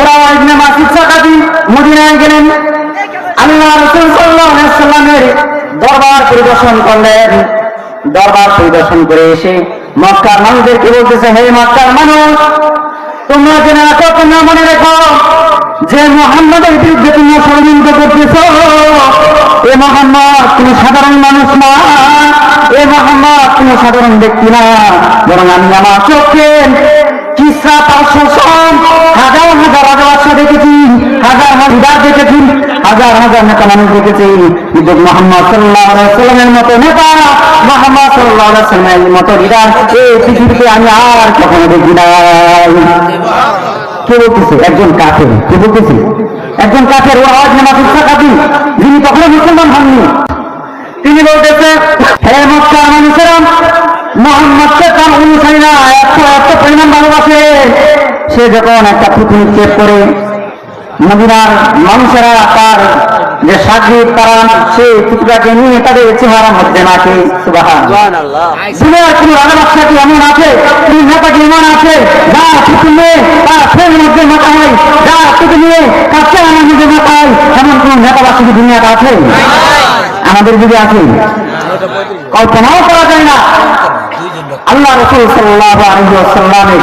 ওরা গেলেন। সাল্লামের দরবার পরিদর্শন দরবার পরিদর্শন করে এসে হে মানুষ, তোমরা রাখো যে বিরুদ্ধে তোমরা ষড়যন্ত্র করতেছ। এ মোহাম্মদ তুমি সাধারণ মানুষ না। এ মোহাম্মদ তুমি সাধারণ ব্যক্তি না। বরং আমি আমার চোখে কিসরা পাঁচশো হাজার হাজার নেতা মানুষ দেখেছি কিন্তু মোহাম্মদ সাল্লাহ সাল্লামের মতো নেতা, মোহাম্মদ সাল্লাহ সাল্লামের মতো লিডার এই পৃথিবীতে আমি আর কখনো দেখি নাই। কে বলতেছে? একজন কাফের। কে বলতেছে? একজন কাফের ও আওয়াজ নামাজ ইচ্ছাকাতি যিনি কখনো মুসলমান হননি। তিনি বলতেছে, হে মক্কার মানুষেরা মোহাম্মদকে তার অনুসারীরা এত এত পরিমাণ ভালোবাসে। সে যখন একটা পুতুল চেক করে মদিনার মানুষেরা তার যে সাগরিক তারা সে পুতুলাকে নিয়ে তাদের চেহারার মধ্যে নাকে সুবাহ দুনিয়ার কোন রাজা কি এমন আছে কোন নেতা কি এমন আছে যা পুতুল নিয়ে তার ফের মধ্যে মাথা হয় যা পুতুল নিয়ে তার চেহারার মধ্যে মাথা হয় এমন কোন নেতা কি দুনিয়াতে আছে? আমাদের যুগে আছে। কল্পনাও করা যায় না। আল্লাহ রসুল সাল্লাহ আলহি আসাল্লামের